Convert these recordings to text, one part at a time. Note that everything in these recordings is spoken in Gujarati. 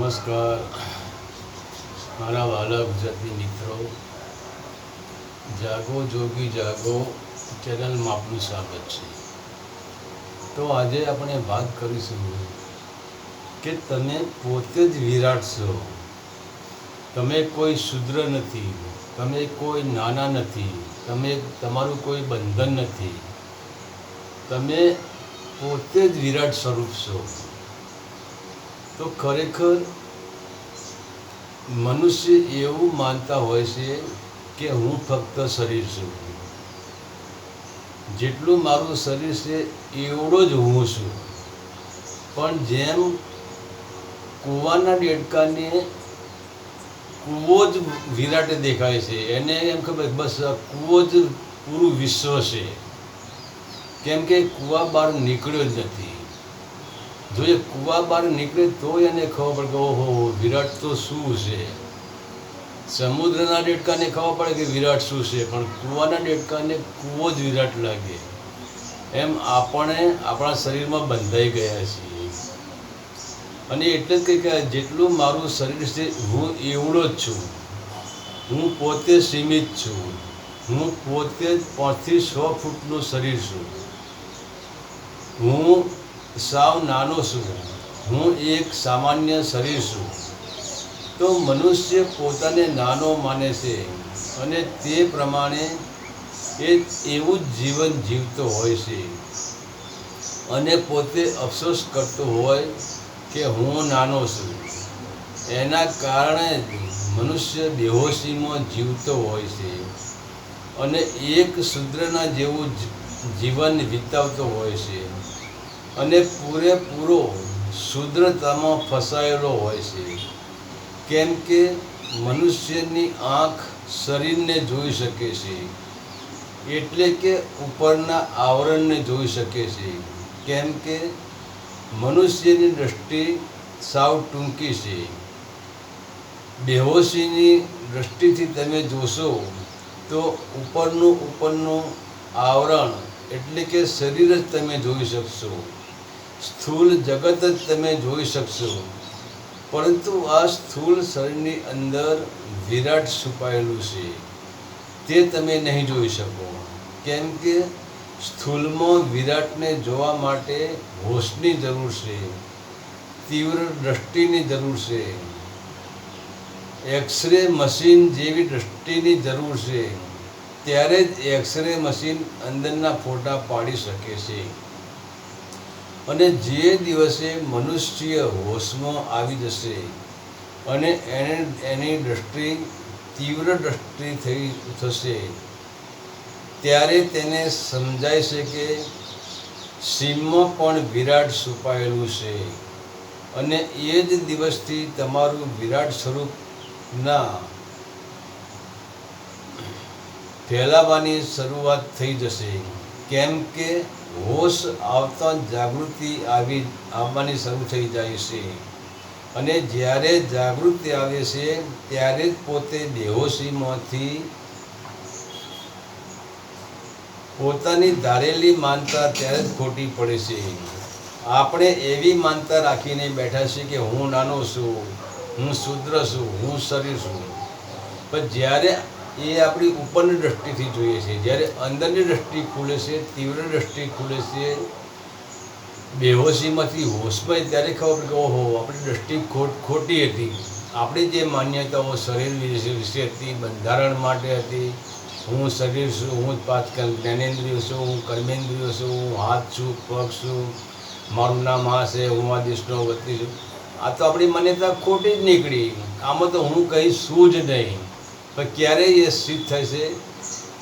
નમસ્કાર. મારા વાલા ગુજરાતી મિત્રો. જાગો, જોગી જાગો. ચેનલમાં આપનું સ્વાગત છે. તો આજે આપણે વાત કરીશું કે તમે પોતે જ વિરાટ છો. તમે કોઈ શુદ્ર નથી. તમે કોઈ નાના નથી. તમે તમારું કોઈ બંધન નથી. તમે પોતે જ વિરાટ સ્વરૂપ છો. તો ખરેખર મનુષ્ય એવું માનતા હોય છે કે હું ફક્ત શરીર છું. જેટલું મારું શરીર છે એવડો જ હું છું. પણ જેમ કૂવાના દેડકાને કૂવો જ વિરાટ દેખાય છે, એને એમ ખબર બસ કૂવો જ પૂરું વિશ્વ છે. કેમ કે કૂવા બહાર નીકળ્યો જ નથી. જો એ કૂવા બહાર નીકળે તો એને ખબર પડે કે ઓહો, વિરાટ તો શું છે? સમુદ્રના દેડકાને ખબર પડે કે વિરાટ શું છે, પણ કૂવાના દેડકાને કૂવો જ વિરાટ લાગે. એમ આપણે આપણા શરીરમાં બંધાઈ ગયા છીએ. અને એટલે જ કે જેટલું મારું શરીર છે, હું એવડો જ છું. હું પોતે સીમિત છું. હું પોતે પાંચથી છ ફૂટનું શરીર છું. હું સાવ નાનો છું. હું એક સામાન્ય શરીર છું. તો મનુષ્ય પોતાને નાનો માને છે અને તે પ્રમાણે એ એવું જ જીવન જીવતો હોય છે. અને પોતે અફસોસ કરતો હોય કે હું નાનો છું. એના કારણે મનુષ્ય બેહોશીમાં જીવતો હોય છે અને એક શુદ્રના જેવું જીવન વિતાવતો હોય છે. અને પૂરેપૂરો શુદ્રતામાં ફસાયેલો હોય છે. કેમ કે મનુષ્યની આંખ શરીરને જોઈ શકે છે, એટલે કે ઉપરના આવરણને જોઈ શકે છે. કેમ કે મનુષ્યની દૃષ્ટિ સાવ ટૂંકી છે. બેહોશીની દૃષ્ટિથી તમે જોશો તો ઉપરનું ઉપરનું આવરણ એટલે કે શરીર જ તમે જોઈ શકશો. સ્થૂળ જગત જ તમે જોઈ શકશો. પરંતુ આ સ્થૂળ શરીરની અંદર વિરાટ છુપાયેલું છે. તે તમે નહીં જોઈ શકો. કેમ કે સ્થૂલમાં વિરાટને જોવા માટે હોશની જરૂર છે. તીવ્ર દ્રષ્ટિની જરૂર છે. એક્સરે મશીન જેવી દ્રષ્ટિની જરૂર છે. ત્યારે જ એક્સરે મશીન અંદરના ફોટા પાડી શકે છે. અને જે દિવસે મનુષ્ય હોશમાં આવી જશે અને એને, એની દૃષ્ટિ તીવ્ર દૃષ્ટિ થઈ થશે, ત્યારે તેને સમજાય છે કે સીમમાં પણ વિરાટ છુપાયેલું છે અને એ જ દિવસથી તમારું વિરાટ સ્વરૂપના ફેલાવાની શરૂઆત થઈ જશે. કેમ કે હોશ આવતા જાગૃતિ આવી આવવાની શરૂ થઈ જાય છે. અને જ્યારે જાગૃતિ આવે છે, ત્યારે જ પોતે બેહોશીમાંથી પોતાની ધારેલી માનતા ત્યારે જ ખોટી પડે છે. આપણે એવી માનતા રાખીને બેઠા છીએ કે હું નાનો છું, હું શુદ્ર છું, હું શરીર છું. પણ જ્યારે એ આપણી ઉપરની દ્રષ્ટિથી જોઈએ છે. જ્યારે અંદરની દ્રષ્ટિ ખુલે છે, તીવ્ર દ્રષ્ટિ ખુલે છે, બેહોશીમાંથી હોશમાં ત્યારે ખબર પડે કે, ઓહો, આપણી દ્રષ્ટિ ખોટ, ખોટી હતી. આપણી જે માન્યતાઓ શરીર વિશે વિશે હતી, બંધારણ માટે હતી, હું શરીર છું હું પાંચ જ્ઞાનેન્દ્રિયો છું હું કર્મેન્દ્રિયો છું હું હાથ છું, પગ છું, મારું નામ આ છે, હું આ દેશનો વતી છું. આ તો આપણી માન્યતા ખોટી જ નીકળી. આમાં તો હું કહીશ શું જ નહીં. પણ ક્યારે એ સિદ્ધ થશે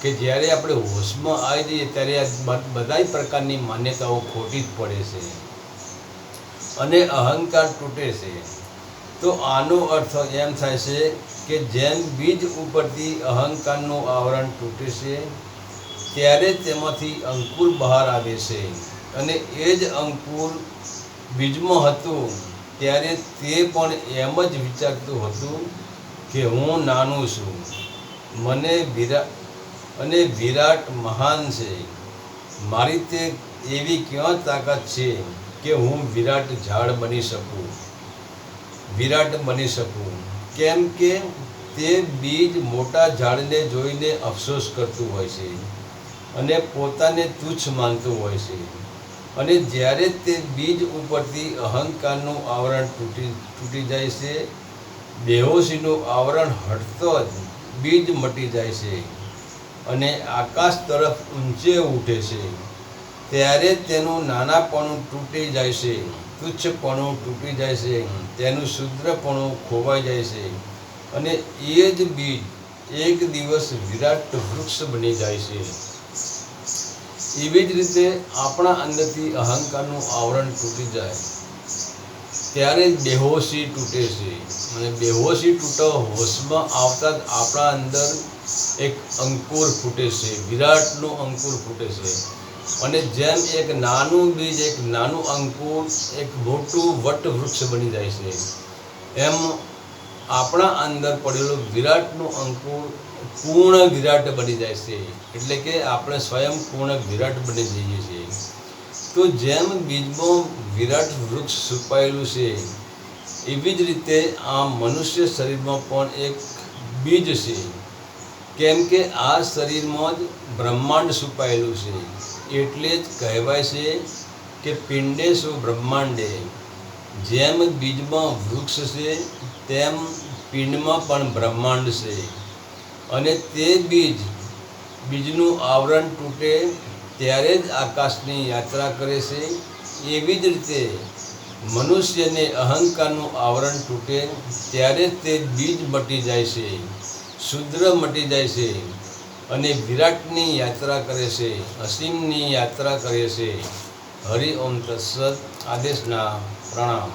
કે જ્યારે આપણે હોશમાં આવી જઈએ ત્યારે આ બધા પ્રકારની માન્યતાઓ ખોટી જ પડે છે અને અહંકાર તૂટે છે. તો આનો અર્થ એમ થાય છે કે જેમ બીજ ઉપરથી અહંકારનું આવરણ તૂટે છે, ત્યારે તેમાંથી અંકુર બહાર આવે છે અને એ જ અંકુર બીજમાં હતું, ત્યારે તે પણ એમ જ વિચારતું હતું કે હું નાનું છું. મને વિરાટ અને વિરાટ મહાન છે. મારી તે એવી ક્યાં તાકાત છે કે હું વિરાટ ઝાડ બની શકું? વિરાટ બની શકું. કેમ કે તે બીજ મોટા ઝાડને જોઈને અફસોસ કરતું હોય છે અને પોતાને તુચ્છ માનતું હોય છે. અને જ્યારે તે બીજ ઉપરથી અહંકારનું આવરણ તૂટી તૂટી જાય છે બેહોશીનું આવરણ હટતો જ બીજ મટી જાય છે અને આકાશ તરફ ઊંચે ઉઠે છે. ત્યારે તેનું નાનાપણું તૂટી જાય છે, તુચ્છપણું તૂટી જાય છે, તેનું શુદ્રપણું ખોવાઈ જાય છે અને એ જ બીજ એક દિવસ વિરાટ વૃક્ષ બની જાય છે. એવી જ રીતે આપણા અંદરથી અહંકારનું આવરણ તૂટી જાય. ત્યારે જ બેહોશી તૂટે છે. અને બેહોશી તૂટો હોશમાં આવતા જ આપણા અંદર એક અંકુર ફૂટે છે. વિરાટનું અંકુર ફૂટે છે. અને જેમ એક નાનું બીજ, એક નાનું અંકુર, એક મોટું વટવૃક્ષ બની જાય છે. એમ આપણા અંદર પડેલું વિરાટનું અંકુર પૂર્ણ વિરાટ બની જાય છે. એટલે કે આપણે સ્વયં પૂર્ણ વિરાટ બની જઈએ છીએ. તો જેમ બીજમાં વિરાટ વૃક્ષ છુપાયેલું છે, એવી જ રીતે આ મનુષ્ય શરીરમાં પણ એક બીજ છે. કેમ કે આ શરીરમાં જ બ્રહ્માંડ છુપાયેલું છે. એટલે જ કહેવાય છે કે પિંડે શું બ્રહ્માંડે. જેમ બીજમાં વૃક્ષ છે, તેમ પિંડમાં પણ બ્રહ્માંડ છે. અને તે બીજ, બીજનું આવરણ તૂટે ત્યારે જ આકાશની યાત્રા કરે છે. એવી જ રીતે મનુષ્યને અહંકારનું આવરણ તૂટે ત્યારે જ તે બીજ મટી જાય છે, શુદ્ર મટી જાય છે અને વિરાટની યાત્રા કરે છે, અસીમની યાત્રા કરે છે. હરિ ઓમ તત્સત. આદેશના પ્રણામ.